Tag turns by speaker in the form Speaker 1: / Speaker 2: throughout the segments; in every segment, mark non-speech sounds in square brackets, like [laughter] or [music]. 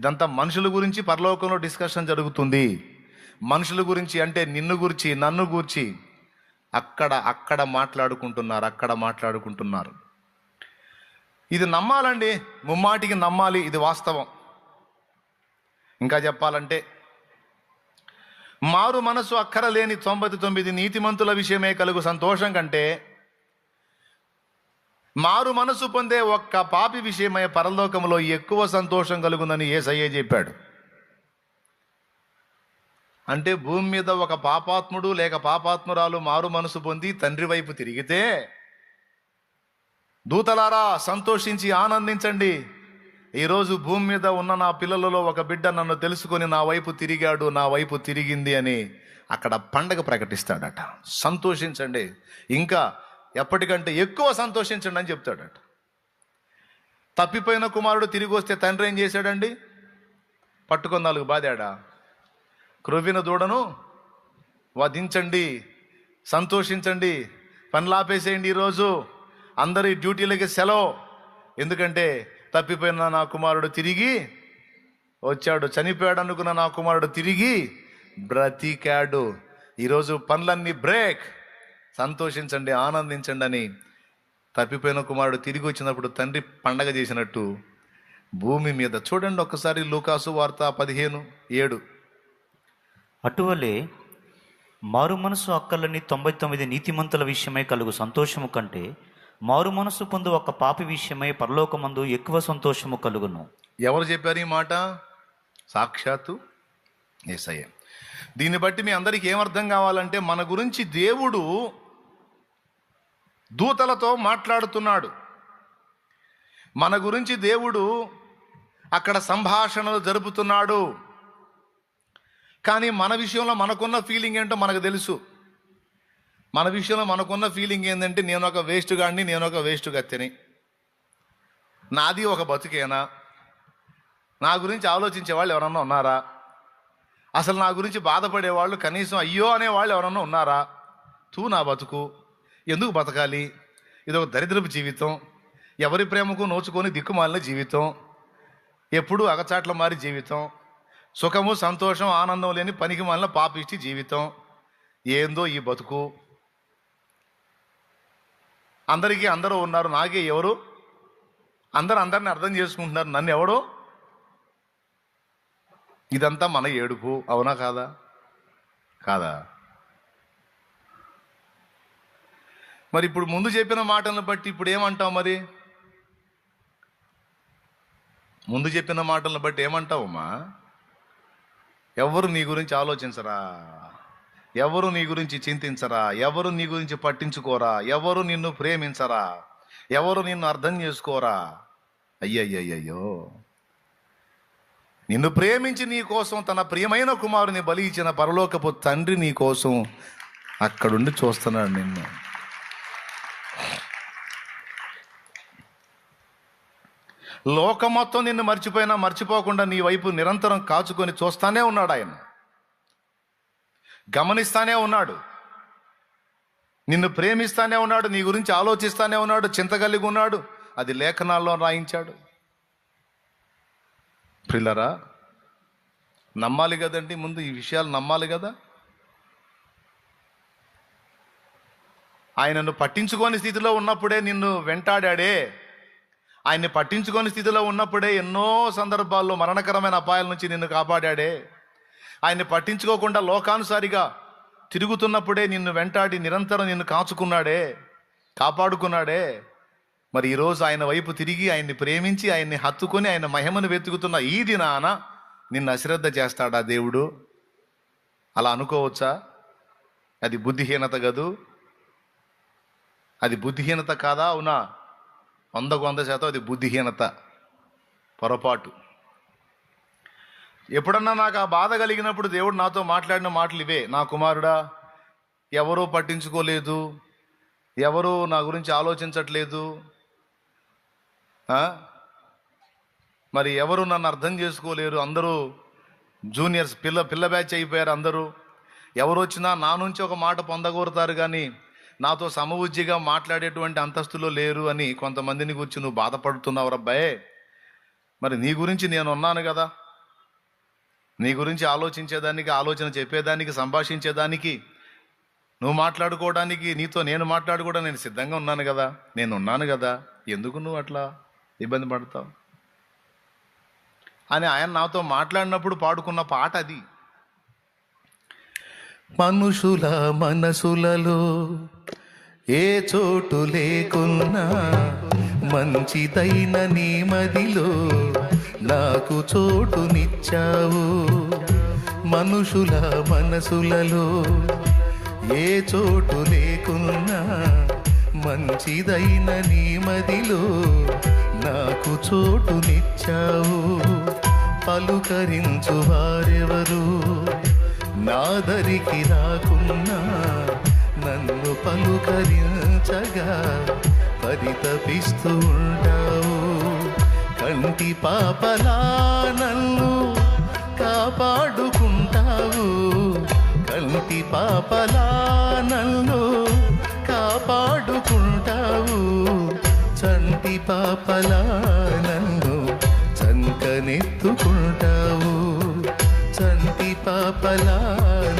Speaker 1: ఇదంతా మనుషుల గురించి పరలోకంలో డిస్కషన్ జరుగుతుంది. మనుషుల గురించి అంటే నిన్ను గురించి నన్ను గురించి అక్కడ అక్కడ మాట్లాడుకుంటున్నారు అక్కడ మాట్లాడుకుంటున్నారు. ఇది నమ్మాలండి ముమ్మాటికి నమ్మాలి ఇది వాస్తవం. ఇంకా చెప్పాలంటే మారు మనసు అక్కరలేని తొంభై తొమ్మిది నీతిమంతుల విషయమే కలుగు సంతోషం కంటే మారు మనసు పొందే ఒక్క పాపి విషయమై పరలోకంలో ఎక్కువ సంతోషం కలుగుందని ఏసయ్య చెప్పాడు. అంటే భూమి మీద ఒక పాపాత్ముడు లేక పాపాత్మురాలు మారు మనసు పొంది తండ్రి వైపు తిరిగితే దూతలారా సంతోషించి ఆనందించండి. ఈరోజు భూమి మీద ఉన్న నా పిల్లలలో ఒక బిడ్డ నన్ను తెలుసుకొని నా వైపు తిరిగాడు నా వైపు తిరిగింది అని అక్కడ పండగ ప్రకటిస్తాడట. సంతోషించండి. ఇంకా ఎప్పటికంటే ఎక్కువ సంతోషించండి అని చెప్తాడట. తప్పిపోయిన కుమారుడు తిరిగి వస్తే తండ్రి ఏం చేశాడండి? పట్టుకొని నాలుగు బాదాడా. క్రొవ్విన దూడను వధించండి సంతోషించండి పనులాపేసేయండి ఈరోజు. అందరి డ్యూటీలకి సెలవు. ఎందుకంటే తప్పిపోయిన నా కుమారుడు తిరిగి వచ్చాడు చనిపోయాడు అనుకున్న నా కుమారుడు తిరిగి బ్రతికాడు. ఈరోజు పనులన్నీ బ్రేక్. సంతోషించండి ఆనందించండి అని తప్పిపోయిన కుమారుడు తిరిగి వచ్చినప్పుడు తండ్రి పండగ చేసినట్టు భూమి మీద చూడండి ఒక్కసారి లూకాసు వార్త పదిహేను ఏడు.
Speaker 2: అటువలే మారు మనసు అక్కలని తొంభై తొమ్మిది నీతిమంతుల విషయమై కలుగు సంతోషము కంటే మారు మనసు పొందు ఒక పాపి విషయమై పరలోకమందు ఎక్కువ సంతోషము కలుగును.
Speaker 1: ఎవరు చెప్పారు ఈ మాట? సాక్షాత్తు ఏసయ్య. దీన్ని బట్టి మీ అందరికీ ఏమర్థం కావాలంటే మన గురించి దేవుడు దూతలతో మాట్లాడుతున్నాడు. మన గురించి దేవుడు అక్కడ సంభాషణలు జరుపుతున్నాడు. కానీ మన విషయంలో మనకున్న ఫీలింగ్ ఏంటో మనకు తెలుసు. మన విషయంలో మనకున్న ఫీలింగ్ ఏంటంటే నేను ఒక వేస్ట్ గాడిని నేను ఒక వేస్ట్ గత్తిని నాది ఒక బతుకేనా? నా గురించి ఆలోచించే వాళ్ళు ఎవరన్నా ఉన్నారా? అసలు నా గురించి బాధపడే వాళ్ళు కనీసం అయ్యో అనే వాళ్ళు ఎవరన్నా ఉన్నారా? తూ నా బతుకు. ఎందుకు బతకాలి? ఇది ఒక దరిద్రపు జీవితం. ఎవరి ప్రేమకు నోచుకొని దిక్కుమాలిన జీవితం. ఎప్పుడూ అగచాట్ల మారి జీవితం. సుఖము సంతోషం ఆనందం లేని పనికి మాలిన పాపిష్టి జీవితం. ఏందో ఈ బతుకు? అందరికీ అందరూ ఉన్నారు. నాకే ఎవరు? అందరు అందరిని అర్థం చేసుకుంటున్నారు. నన్ను ఎవడు ఇదంతా మన ఏడుపు. అవునా కాదా? కాదా? మరి ఇప్పుడు ముందు చెప్పిన మాటలను బట్టి ఇప్పుడు ఏమంటావు మరి? ముందు చెప్పిన మాటలను బట్టి ఏమంటావమ్మా? ఎవరు నీ గురించి ఆలోచించరా? ఎవరు నీ గురించి చింతించరా? ఎవరు నీ గురించి పట్టించుకోరా? ఎవరు నిన్ను ప్రేమించరా? ఎవరు నిన్ను అర్థం చేసుకోరా? అయ్యయ్యయ్యో నిన్ను ప్రేమించి నీ కోసం తన ప్రియమైన కుమారుని బలి ఇచ్చిన పరలోకపు తండ్రి నీ కోసం అక్కడుండి చూస్తున్నాడు నిన్ను. లోకం మొత్తం నిన్ను మర్చిపోయినా మర్చిపోకుండా నీ వైపు నిరంతరం కాచుకొని చూస్తానే ఉన్నాడు ఆయన. గమనిస్తానే ఉన్నాడు. నిన్ను ప్రేమిస్తానే ఉన్నాడు నీ గురించి ఆలోచిస్తానే ఉన్నాడు చింత కలిగి ఉన్నాడు అది లేఖనాల్లో రాయించాడు. పిల్లరా నమ్మాలి కదండి ముందు ఈ విషయాలు నమ్మాలి కదా? ఆయనను పట్టించుకోని స్థితిలో ఉన్నప్పుడే నిన్ను వెంటాడాడే. ఆయన్ని పట్టించుకోని స్థితిలో ఉన్నప్పుడే ఎన్నో సందర్భాల్లో మరణకరమైన అపాయాల నుంచి నిన్ను కాపాడాడే. ఆయన్ని పట్టించుకోకుండా లోకానుసారిగా తిరుగుతున్నప్పుడే నిన్ను వెంటాడి నిరంతరం నిన్ను కాచుకున్నాడే కాపాడుకున్నాడే. మరి ఈరోజు ఆయన వైపు తిరిగి ఆయన్ని ప్రేమించి ఆయన్ని హత్తుకొని ఆయన మహిమను వెతుకుతున్న ఈ దినాన నిన్ను అశ్రద్ధ చేస్తాడా దేవుడు? అలా అనుకోవచ్చా? అది బుద్ధిహీనత కదూ అది బుద్ధిహీనత కాదా? అవునా? వందకు వంద శాతం అది బుద్ధిహీనత పొరపాటు. ఎప్పుడన్నా నాకు ఆ బాధ కలిగినప్పుడు దేవుడు నాతో మాట్లాడిన మాటలు ఇవే. నా కుమారుడా ఎవరూ పట్టించుకోలేదు ఎవరూ నా గురించి ఆలోచించట్లేదు మరి ఎవరు నన్ను అర్థం చేసుకోలేరు అందరూ జూనియర్స్ పిల్ల పిల్ల బ్యాచ్ అయిపోయారు అందరూ. ఎవరు వచ్చినా నా నుంచి ఒక మాట పొందగోరుతారు కానీ నాతో సమవుజ్జిగా మాట్లాడేటువంటి అంతస్తులో లేరు అని కొంతమందిని గురించి నువ్వు బాధపడుతున్నావు రబ్బాయే మరి నీ గురించి నేను ఉన్నాను కదా. నీ గురించి ఆలోచించేదానికి ఆలోచన చెప్పేదానికి సంభాషించేదానికి నువ్వు మాట్లాడుకోవడానికి నీతో నేను మాట్లాడుకోవడం నేను సిద్ధంగా ఉన్నాను కదా. నేను ఉన్నాను కదా. ఎందుకు నువ్వు అట్లా ఇబ్బంది పడతావు? అని ఆయన నాతో మాట్లాడినప్పుడు పాడుకున్న పాట అది. మనుషుల మనసులలో ఏ చోటు లేకున్నా మంచిదైన నీ మదిలో నాకు చోటునిచ్చావు. మనుషుల మనసులలో ఏ చోటు లేకున్నా మంచిదైన నీ మదిలో నాకు చోటునిచ్చావు. పలుకరించు వారెవరు? నాదరికి రాకున్నా నన్ను పలుకరించగా పరితపిస్తూ ఉంటావు. కంటి పాపలా నన్ను కాపాడుకుంటావు. కంటి పాపలా నన్ను కాపాడుకుంటావు. చంటి పాపలా నన్ను చంకనెత్తుకుంటావు. పాపలా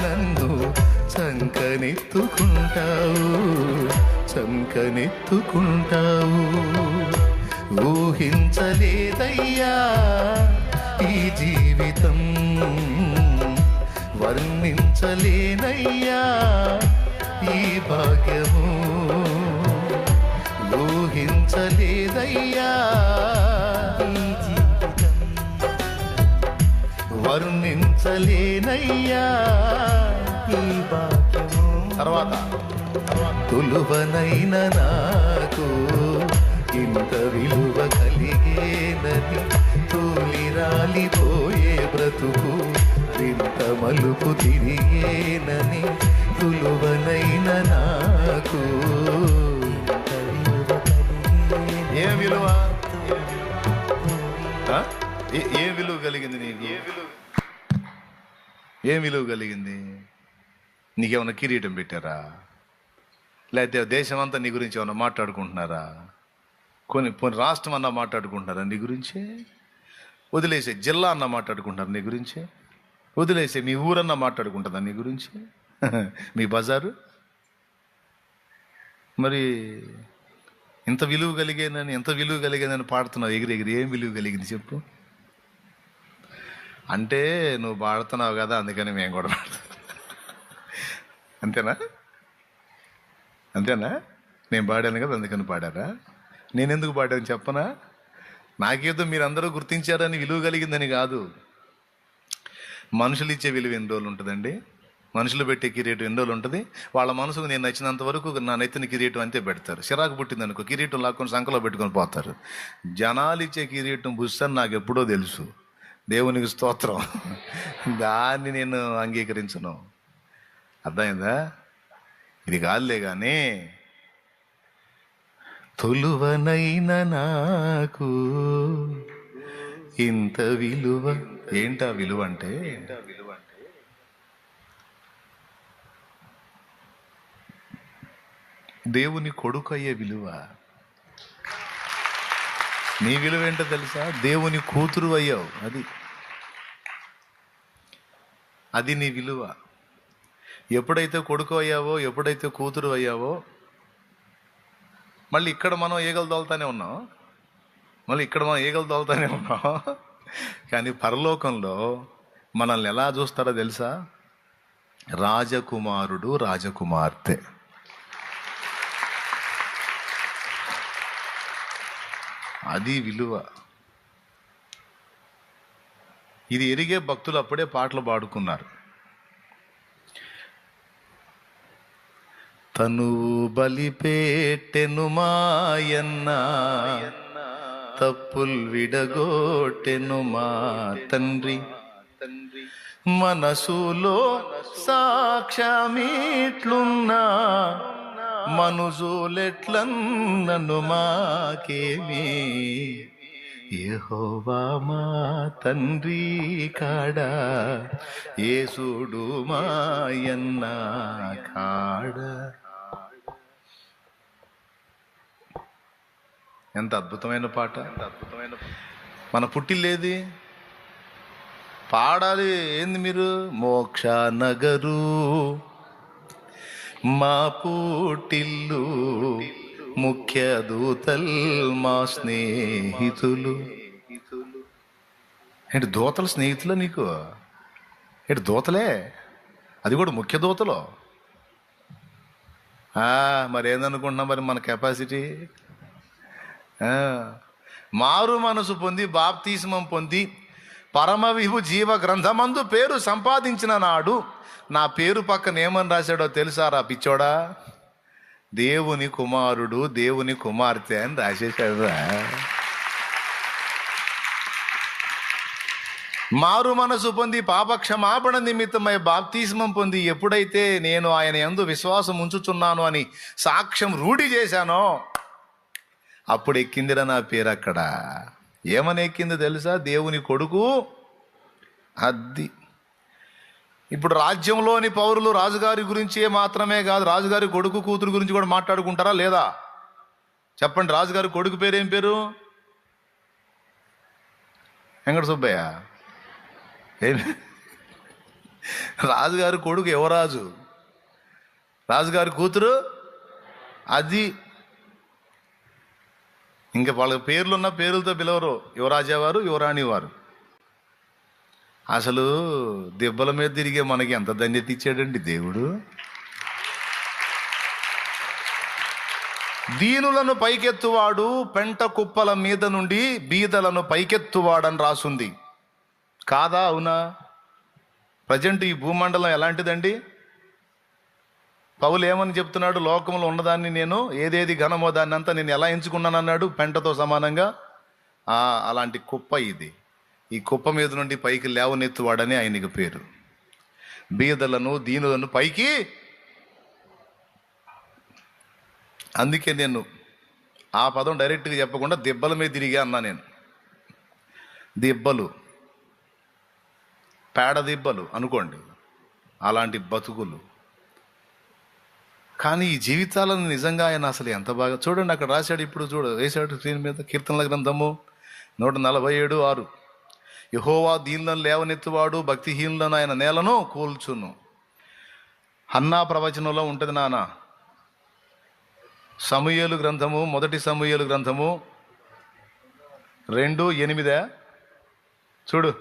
Speaker 1: నన్ను చంకనెత్తుకుంటావు చంకనెత్తుకుంటావు. ఊహించలేదయ్యా ఈ జీవితం వర్ణించలేనయ్యా ఈ భాగ్యము. ఊహించలేదయ్యా వర్ణించలేనయ్యా ఈ భాగ్యము తర్వాత. తులువనైన నాకు ఇంత విలువ కలిగేనని తూలి రాలిపోయే బ్రతుకు వింత మలుపు తిరిగేనని తులువనైన నాకు ఇంత
Speaker 3: ఏ విలువ? ఏ- ఏ విలువ కలిగింది నీకు? ఏ విలువ?
Speaker 1: ఏం విలువ కలిగింది? నీకేమైనా కిరీటం పెట్టారా? లేకపోతే దేశం అంతా నీ గురించి ఏమైనా మాట్లాడుకుంటున్నారా? కొన్ని కొన్ని రాష్ట్రం అన్నా మాట్లాడుకుంటున్నారా నీ గురించి? వదిలేసే జిల్లా అన్న మాట్లాడుకుంటారు నీ గురించి? వదిలేసే మీ ఊరన్నా మాట్లాడుకుంటుందా నీ గురించి? [laughs] మీ బజారు? మరి ఇంత విలువ కలిగేనని ఎంత విలువ కలిగేనని పాడుతున్నావు ఎగిరి ఎగిరి ఏం విలువ కలిగింది చెప్పు. అంటే నువ్వు పాడుతున్నావు కదా అందుకని మేము కూడా పాడుతున్నాం. అంతేనా? అంతేనా? నేను పాడాను కదా అందుకని పాడారా? నేను ఎందుకు పాడాను చెప్పనా? నాకేదో మీరందరూ గుర్తించారని విలువ కలిగిందని కాదు. మనుషులు ఇచ్చే విలువ ఎన్ని రోజులు ఉంటుందండి? మనుషులు పెట్టే కిరీటం ఎన్ని రోజులు ఉంటుంది? వాళ్ళ మనసుకు నేను నచ్చినంత వరకు నా నెత్తిన కిరీటం అంతే పెడతారు. చిరాకు పుట్టింది అనుకో కిరీటం లాక్కొని సంకలో పెట్టుకొని పోతారు. జనాలు ఇచ్చే కిరీటం బుస్సని నాకు ఎప్పుడో తెలుసు. దేవునికి స్తోత్రం. దాన్ని నేను అంగీకరించను. అర్థమైందా? ఇది కాదులే కానీ తొలువనైన నాకు ఇంత విలువ ఏంటా విలువ అంటే? దేవుని కొడుకు అయ్యే విలువ. నీ విలువ ఏంటో తెలుసా? దేవుని కూతురు అయ్యావు. అది. అది నీ విలువ. ఎప్పుడైతే కొడుకు అయ్యావో ఎప్పుడైతే కూతురు అయ్యావో మళ్ళీ ఇక్కడ మనం ఈగలు తోలుతానే ఉన్నాం. మళ్ళీ ఇక్కడ మనం ఈగలు తోలుతానే ఉన్నాం. కానీ పరలోకంలో మనల్ని ఎలా చూస్తారో తెలుసా? రాజకుమారుడు రాజకుమార్తె. అది విలువ. ఇది ఎరిగే భక్తులు అప్పుడే పాటలు పాడుకున్నారు. తను బలిపేటెను మాయన్న తప్పుల్ విడగోటెను మా తండ్రి. మనసులో సాక్ష్యమీట్లున్నా మనుజులెట్లన్నను మాకేమి? యహోవా మా తండ్రి కాడా ఏసుడు మాయన్న కాడ. ఎంత అద్భుతమైన పాట. ఎంత అద్భుతమైన మన పుట్టిల్లేది? పాడాలి ఏంది మీరు? మోక్ష నగరు. మా పూటిల్లు ముఖ్య దూతల్ మా స్నేహితులు. ఏంటి దూతల స్నేహితులు నీకు? ఏంటి దూతలే? అది కూడా ముఖ్య దూతలు? మరి ఏందనుకుంటున్నాం మరి మన కెపాసిటీ మారు మనసు పొంది బాప్తీసమం పొంది పరమవిభు జీవ గ్రంథమందు పేరు సంపాదించిన నాడు నా పేరు పక్కన ఏమని రాశాడో తెలుసారా పిచ్చోడా? దేవుని కుమారుడు దేవుని కుమార్తె అని రాసేశాడురా మారు మనసు పొంది పాపక్షమాపణ నిమిత్తమై బాప్తిస్మం పొంది ఎప్పుడైతే నేను ఆయన ఎందు విశ్వాసం ఉంచుచున్నాను అని సాక్ష్యం రూఢి చేశానో అప్పుడు ఎక్కిందిరా నా పేరు అక్కడ. ఏమనెక్కింది తెలుసా? దేవుని కొడుకు అద్ది ఇప్పుడు రాజ్యంలోని పౌరులు రాజుగారి గురించే మాత్రమే కాదు రాజుగారి కొడుకు కూతురు గురించి కూడా మాట్లాడుకుంటారా లేదా? చెప్పండి రాజుగారి కొడుకు పేరేం పేరు? వెంకట సుబ్బయ్య రాజుగారి కొడుకు యువరాజు రాజుగారి కూతురు? అది ఇంకా వాళ్ళ పేర్లున్న పేర్లతో పిలవరు. యువరాజా వారు యువరాణి వారు అసలు దెబ్బల మీద తిరిగే మనకి ఎంత ధన్యత ఇచ్చాడండి దేవుడు. దీనులను పైకెత్తువాడు పెంట కుప్పల మీద నుండి బీదలను పైకెత్తువాడని రాసుంది. కాదా అవునా? ప్రజెంట్ ఈ భూమండలం ఎలాంటిదండి? పౌలు ఏమని చెప్తున్నాడు? లోకంలో ఉన్నదాన్ని నేను ఏదేది ఘనమో దాన్ని అంతా నేను ఎలా ఎంచుకున్నాను అన్నాడు? పెంటతో సమానంగా అలాంటి కుప్ప ఇది. ఈ కుప్ప మీద నుండి పైకి లేవనెత్తువాడని ఆయనకి పేరు. బీదలను దీనులను పైకి. అందుకే నేను ఆ పదం డైరెక్ట్గా చెప్పకుండా దెబ్బల మీద తిరిగా అన్నా నేను. దెబ్బలు. పేడ దెబ్బలు అనుకోండి. అలాంటి బతుకులు. కానీ ఈ జీవితాలను నిజంగా ఆయన అసలు ఎంత బాగా చూడండి అక్కడ రాశాడు ఇప్పుడు చూడ వేశాడు స్క్రీన్ మీద కీర్తనల గ్రంథము నూట నలభై ఏడు ఆరు. యహోవా దీనులను లేవనెత్తువాడు భక్తిహీనులను ఆయన నేలను కూల్చును. హన్నా ప్రవచనంలో ఉంటుంది నాన్న. సమూయేలు గ్రంథము మొదటి సమూయేలు గ్రంథము రెండు ఎనిమిదే. చూడు.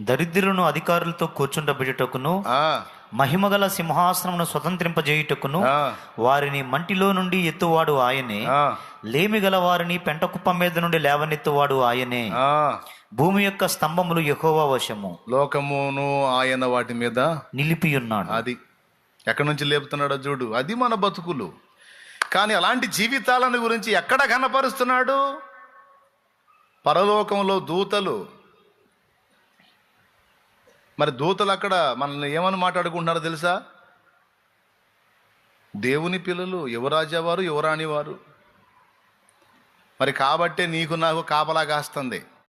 Speaker 2: దరిద్రులను అధికారులతో కూర్చుండబెట్టుటకును
Speaker 1: ఆ,
Speaker 2: మహిమగల సింహాసనమును స్వతంత్రింపజేయుటకును. వారిని మంటిలో నుండి ఎత్తువాడు ఆయనే.
Speaker 1: ఆ,
Speaker 2: లేమి గల వారిని పెంటకుప్ప మీద నుండి లేవనెత్తువాడు ఆయనే. భూమి యొక్క స్తంభములు యెహోవా వశము.
Speaker 1: లోకమును ఆయన వాటి మీద
Speaker 2: నిలిపి ఉన్నాడు
Speaker 1: అది. ఎక్కడి నుంచి లేపుతున్నాడో చూడు. అది మన బతుకులు. కానీ అలాంటి జీవితాలను గురించి ఎక్కడ కనపరుస్తున్నాడు పరలోకంలో దూతలు. మరి దూతలు అక్కడ మనల్ని ఏమని మాట్లాడుకుంటున్నారో తెలుసా? దేవుని పిల్లలు యువరాజావారు యువరాణివారు. మరి కాబట్టే నీకు నాకు కాపలా కాస్తుంది.